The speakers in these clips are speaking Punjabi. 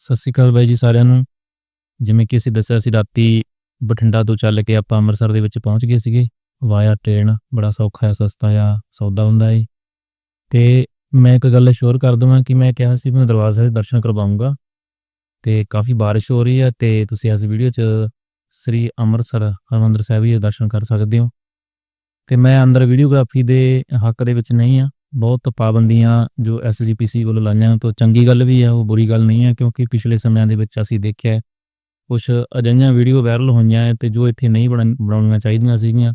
ਸਤਿ ਸ਼੍ਰੀ ਅਕਾਲ ਬਾਈ ਜੀ ਸਾਰਿਆਂ ਨੂੰ। ਜਿਵੇਂ ਕਿ ਅਸੀਂ ਦੱਸਿਆ ਸੀ, ਰਾਤੀ ਬਠਿੰਡਾ ਤੋਂ ਚੱਲ ਕੇ ਆਪਾਂ ਅੰਮ੍ਰਿਤਸਰ ਦੇ ਵਿੱਚ ਪਹੁੰਚ ਗਏ ਸੀਗੇ। ਵਾਇਆ ਟ੍ਰੇਨ, ਬੜਾ ਸੌਖਾ ਹੈ ਸਸਤਾ ਆ, ਸੌਦਾ ਹੁੰਦਾ ਏ। ਤੇ ਮੈਂ ਇੱਕ ਗੱਲ ਸ਼ੋਰ ਕਰ ਦਵਾਂ ਕਿ ਮੈਂ ਕਿਹਾ ਸੀ ਮੈਂ ਦਰਬਾਰ ਸਾਹਿਬ ਦੇ ਦਰਸ਼ਨ ਕਰਵਾਉਂਗਾ। ਤੇ ਕਾਫੀ ਬਾਰਿਸ਼ ਹੋ ਰਹੀ ਹੈ ਤੇ ਤੁਸੀਂ ਇਸ ਵੀਡੀਓ 'ਚ ਸ੍ਰੀ ਅੰਮ੍ਰਿਤਸਰ ਹਰਿਮੰਦਰ ਸਾਹਿਬ ਜੀ ਦੇ ਦਰਸ਼ਨ ਕਰ ਸਕਦੇ ਹੋ। ਤੇ ਮੈਂ ਅੰਦਰ ਵੀਡੀਓਗ੍ਰਾਫੀ ਦੇ ਹੱਕ ਦੇ ਵਿੱਚ ਨਹੀਂ ਆ। ਬਹੁਤ ਪਾਬੰਦੀਆਂ ਜੋ ਐਸਜੀਪੀਸੀ ਵੱਲੋਂ ਲਾਈਆਂ ਤੋਂ ਚੰਗੀ ਗੱਲ ਵੀ ਹੈ ਉਹ ਬੁਰੀ ਗੱਲ ਨਹੀਂ ਹੈ ਕਿਉਂਕਿ ਪਿਛਲੇ ਸਮਿਆਂ ਦੇ ਵਿੱਚ ਅਸੀਂ ਦੇਖਿਆ ਹੈ ਕੁਝ ਅਜਿਹੀਆਂ ਵੀਡੀਓ ਵਾਇਰਲ ਹੋਈਆਂ ਹੈ ਤੇ ਜੋ ਇੱਥੇ ਨਹੀਂ ਬਣਨ- ਬਣਾਉਣੀਆਂ ਚਾਹੀਦੀਆਂ ਸੀਗੀਆਂ।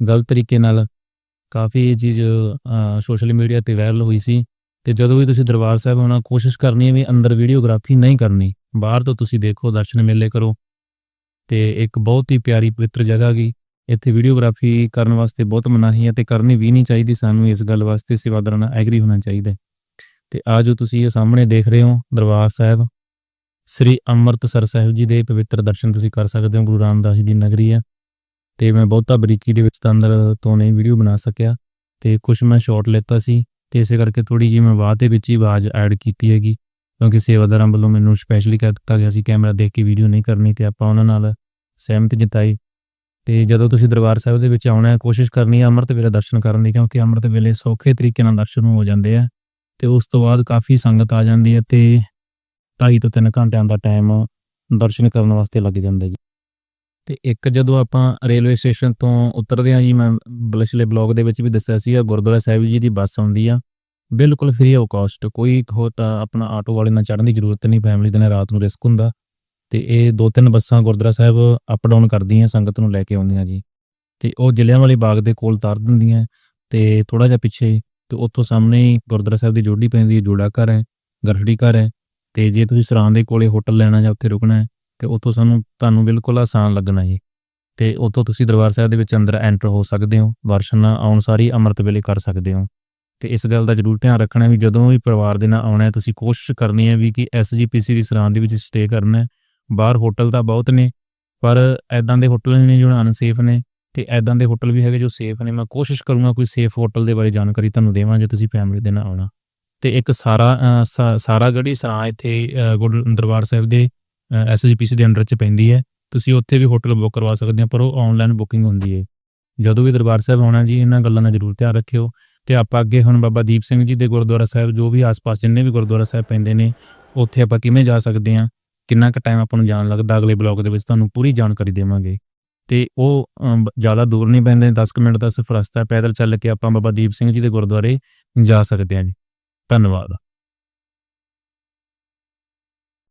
ਗਲਤ ਤਰੀਕੇ ਨਾਲ ਕਾਫੀ ਚੀਜ਼ ਸੋਸ਼ਲ ਮੀਡੀਆ ਤੇ ਵਾਇਰਲ ਹੋਈ ਸੀ ਤੇ ਜਦੋਂ ਵੀ ਤੁਸੀਂ ਦਰਬਾਰ ਸਾਹਿਬ ਆਉਣਾ, ਕੋਸ਼ਿਸ਼ ਕਰਨੀ ਹੈ ਵੀ ਅੰਦਰ ਵੀਡੀਓਗ੍ਰਾਫੀ ਨਹੀਂ ਕਰਨੀ। ਬਾਹਰ ਤੋਂ ਤੁਸੀਂ ਦੇਖੋ, ਦਰਸ਼ਨ ਮੇਲੇ ਕਰੋ ਤੇ ਇੱਕ ਬਹੁਤ ਹੀ ਪਿਆਰੀ ਪਵਿੱਤਰ ਜਗ੍ਹਾ ਗਈ ਇੱਥੇ ਵੀਡੀਓਗ੍ਰਾਫੀ ਕਰਨ ਵਾਸਤੇ ਬਹੁਤ ਮਨਾਹੀ ਹੈ ਤੇ ਕਰਨੀ ਵੀ ਨਹੀਂ ਚਾਹੀਦੀ, ਸਾਨੂੰ ਇਸ ਗੱਲ ਵਾਸਤੇ ਸੇਵਾਦਾਰਾਂ ਨਾਲ ਐਗਰੀ ਹੋਣਾ ਚਾਹੀਦਾ ਹੈ। ਤੇ ਆ ਜੋ ਤੁਸੀਂ ਇਹ ਸਾਹਮਣੇ ਦੇਖ ਰਹੇ ਹੋ, ਦਰਬਾਰ ਸਾਹਿਬ, ਸ੍ਰੀ ਅੰਮ੍ਰਿਤਸਰ ਸਾਹਿਬ ਜੀ ਦੇ ਪਵਿੱਤਰ ਦਰਸ਼ਨ ਤੁਸੀਂ ਕਰ ਸਕਦੇ ਹੋ, ਗੁਰੂ ਰਾਮਦਾਸ ਜੀ ਦੀ ਨਗਰੀ ਹੈ ਤੇ ਮੈਂ ਬਹੁਤਾ ਬਰੀਕੀ ਦੇ ਵਿੱਚ ਤਾਂ ਅੰਦਰ ਤੋਂ ਨਹੀਂ ਵੀਡੀਓ ਬਣਾ ਸਕਿਆ, ਤੇ ਕੁਝ ਮੈਂ ਸ਼ਾਟ ਲੈਤਾ ਸੀ, ਤੇ ਇਸੇ ਕਰਕੇ ਥੋੜੀ ਜਿਹੀ ਮੈਂ ਬਾਅਦ ਦੇ ਵਿੱਚ ਹੀ ਆਵਾਜ਼ ਐਡ ਕੀਤੀ ਹੈਗੀ, ਕਿਉਂਕਿ ਸੇਵਾਦਾਰਾਂ ਵੱਲੋਂ ਮੈਨੂੰ ਸਪੈਸ਼ਲੀ ਕਹਿ ਦਿੱਤਾ ਗਿਆ ਸੀ, ਕੈਮਰਾ ਦੇਖ ਕੇ ਵੀਡੀਓ ਨਹੀਂ ਕਰਨੀ ਤੇ ਆਪਾਂ ਉਹਨਾਂ ਨਾਲ ਸਹਿਮਤੀ ਜਤਾਈ ਤੇ ਜਦੋਂ ਤੁਸੀਂ ਦਰਬਾਰ ਸਾਹਿਬ ਦੇ ਵਿੱਚ ਆਉਣਾ ਹੈ, ਕੋਸ਼ਿਸ਼ ਕਰਨੀ ਹੈ ਅੰਮ੍ਰਿਤ ਵੇਲੇ ਦਰਸ਼ਨ ਕਰਨ ਦੀ, ਕਿਉਂਕਿ ਅੰਮ੍ਰਿਤ ਵੇਲੇ ਸੌਖੇ ਤਰੀਕੇ ਨਾਲ ਦਰਸ਼ਨ ਹੋ ਜਾਂਦੇ ਆ ਤੇ ਉਸ ਤੋਂ ਬਾਅਦ ਕਾਫੀ ਸੰਗਤ ਆ ਜਾਂਦੀ ਹੈ ਤੇ 2.5 ਤੋਂ 3 ਘੰਟਿਆਂ ਦਾ ਟਾਈਮ ਦਰਸ਼ਨ ਕਰਨ ਵਾਸਤੇ ਲੱਗ ਜਾਂਦਾ ਜੀ। ਤੇ ਇੱਕ ਜਦੋਂ ਆਪਾਂ ਰੇਲਵੇ ਸਟੇਸ਼ਨ ਤੋਂ ਉਤਰਦੇ ਹਾਂ ਜੀ, ਮੈਂ ਬਲਸ਼ਲੇ ਬਲੌਗ ਦੇ ਵਿੱਚ ਵੀ ਦੱਸਿਆ ਸੀਗਾ, ਗੁਰਦੁਆਰਾ ਸਾਹਿਬ ਜੀ ਦੀ ਬੱਸ ਆਉਂਦੀ ਆ, ਬਿਲਕੁਲ ਫ੍ਰੀ ਆਫ ਕਾਸਟ ਕੋਈ ਹੋ ਤਾਂ ਆਪਣਾ ਆਟੋ ਵਾਲੇ ਨਾਲ ਚੜ੍ਹਨ ਦੀ ਜ਼ਰੂਰਤ ਨਹੀਂ ਫੈਮਿਲੀ ਦੇ ਨਾਲ ਰਾਤ ਨੂੰ ਰਿਸਕ ਹੁੰਦਾ। ਤੇ ਇਹ ਦੋ ਤਿੰਨ ਬੱਸਾਂ ਗੁਰਦੁਆਰਾ ਸਾਹਿਬ ਅਪ ਡਾਊਨ ਕਰਦੀਆਂ ਸੰਗਤ ਨੂੰ ਲੈ ਕੇ ਆਉਂਦੀਆਂ ਜੀ। ਤੇ ਉਹ ਜਲਿਆਂਵਾਲੇ ਬਾਗ ਦੇ ਕੋਲ ਤਾਰ ਦਿੰਦੀਆਂ ਤੇ ਥੋੜਾ ਜਿਹਾ ਪਿੱਛੇ ਤੇ ਉੱਥੋਂ ਸਾਹਮਣੇ ਹੀ ਗੁਰਦੁਆਰਾ ਸਾਹਿਬ ਦੀ ਜੋੜੀ ਪੈਂਦੀ ਹੈ, ਜੋੜਾ ਘਰ ਹੈ ਗਰਫੜੀ ਘਰ ਹੈ ਤੇ ਜੇ ਤੁਸੀਂ ਸਰਾਂ ਦੇ ਕੋਲੇ ਹੋਟਲ ਲੈਣਾ ਜਾਂ ਉੱਥੇ ਰੁਕਣਾ ਹੈ ਤੇ ਉੱਥੋਂ ਸਾਨੂੰ, ਤੁਹਾਨੂੰ ਬਿਲਕੁਲ ਆਸਾਨ ਲੱਗਣਾ ਜੀ। ਤੇ ਉੱਥੋਂ ਤੁਸੀਂ ਦਰਬਾਰ ਸਾਹਿਬ ਦੇ ਵਿੱਚ ਅੰਦਰ ਐਂਟਰ ਹੋ ਸਕਦੇ ਹੋ ਦਰਸ਼ਨ ਆਉਣ ਸਾਰੀ ਅੰਮ੍ਰਿਤ ਵੇਲੇ ਕਰ ਸਕਦੇ ਹੋ। ਤੇ ਇਸ ਗੱਲ ਦਾ ਜ਼ਰੂਰ ਧਿਆਨ ਰੱਖਣਾ ਵੀ ਜਦੋਂ ਵੀ ਪਰਿਵਾਰ ਦੇ ਨਾਲ ਆਉਣਾ ਹੈ, ਤੁਸੀਂ ਕੋਸ਼ਿਸ਼ ਕਰਨੀ ਹੈ ਵੀ ਕਿ ਐਸਜੀਪੀਸੀ ਦੀ ਸਰਾਂ ਦੇ ਵਿੱਚ ਸਟੇ ਕਰਨਾ ਹੈ ਬਾਹਰ ਹੋਟਲ ਤਾਂ ਬਹੁਤ ਨੇ ਪਰ ਐਦਾਂ ਦੇ ਹੋਟਲ ਨੇ ਜੋ ਅਨਸੇਫ ਨੇ ਤੇ ਐਦਾਂ ਦੇ ਹੋਟਲ ਵੀ ਹੈਗੇ ਜੋ ਸੇਫ ਨੇ। ਮੈਂ ਕੋਸ਼ਿਸ਼ ਕਰੂੰਗਾ ਕੋਈ ਸੇਫ ਹੋਟਲ ਦੇ ਬਾਰੇ ਜਾਣਕਾਰੀ ਤੁਹਾਨੂੰ ਦੇਵਾਂ ਜੇ ਤੁਸੀਂ ਫੈਮਿਲੀ ਦੇ ਨਾਲ ਆਉਣਾ। ਤੇ ਇੱਕ ਸਾਰਾ ਅ, ਸਾਰਾ ਗੜੀ ਸਰਾਂ ਇੱਥੇ ਅ, ਗੁਰ ਦਰਬਾਰ ਸਾਹਿਬ ਦੇ ਐਸਜੀਪੀਸੀ ਦੇ ਅੰਡਰ ਚ ਪੈਂਦੀ ਹੈ। ਤੁਸੀਂ ਉੱਥੇ ਵੀ ਹੋਟਲ ਬੁੱਕ ਕਰਵਾ ਸਕਦੇ ਹੋ ਪਰ ਉਹ ਆਨਲਾਈਨ ਬੁਕਿੰਗ ਹੁੰਦੀ ਹੈ। ਜਦੋਂ ਵੀ ਦਰਬਾਰ ਸਾਹਿਬ ਆਉਣਾ ਜੀ ਇਹਨਾਂ ਗੱਲਾਂ ਦਾ ਜ਼ਰੂਰ ਧਿਆਨ ਰੱਖਿਓ। ਤੇ ਆਪਾਂ ਅੱਗੇ ਹੁਣ ਬਾਬਾ ਦੀਪ ਸਿੰਘ ਜੀ ਦੇ ਗੁਰਦੁਆਰਾ ਸਾਹਿਬ ਜੋ ਵੀ ਆਸ-ਪਾਸ ਜਿੰਨੇ ਵੀ ਗੁਰਦੁਆਰਾ ਸਾਹਿਬ ਪੈਂਦੇ ਨੇ ਉੱਥੇ ਆਪਾਂ ਕਿਵੇਂ ਜਾ ਸਕਦੇ ਹਾਂ? ਕਿੰਨਾ ਕੁ ਟਾਈਮ ਆਪਾਂ ਨੂੰ ਜਾਣ ਲੱਗਦਾ, ਅਗਲੇ ਬਲੌਗ ਦੇ ਵਿੱਚ ਤੁਹਾਨੂੰ ਪੂਰੀ ਜਾਣਕਾਰੀ ਦੇਵਾਂਗੇ। ਤੇ ਉਹ ਜ਼ਿਆਦਾ ਦੂਰ ਨਹੀਂ ਪੈਂਦੇ 10 ਕੁ ਮਿੰਟ ਦਾ ਸਫ਼ਰ ਰਸਤਾ ਪੈਦਲ ਚੱਲ ਕੇ ਆਪਾਂ ਬਾਬਾ ਦੀਪ ਸਿੰਘ ਜੀ ਦੇ ਗੁਰਦੁਆਰੇ ਜਾ ਸਕਦੇ ਹਾਂ ਜੀ। ਧੰਨਵਾਦ।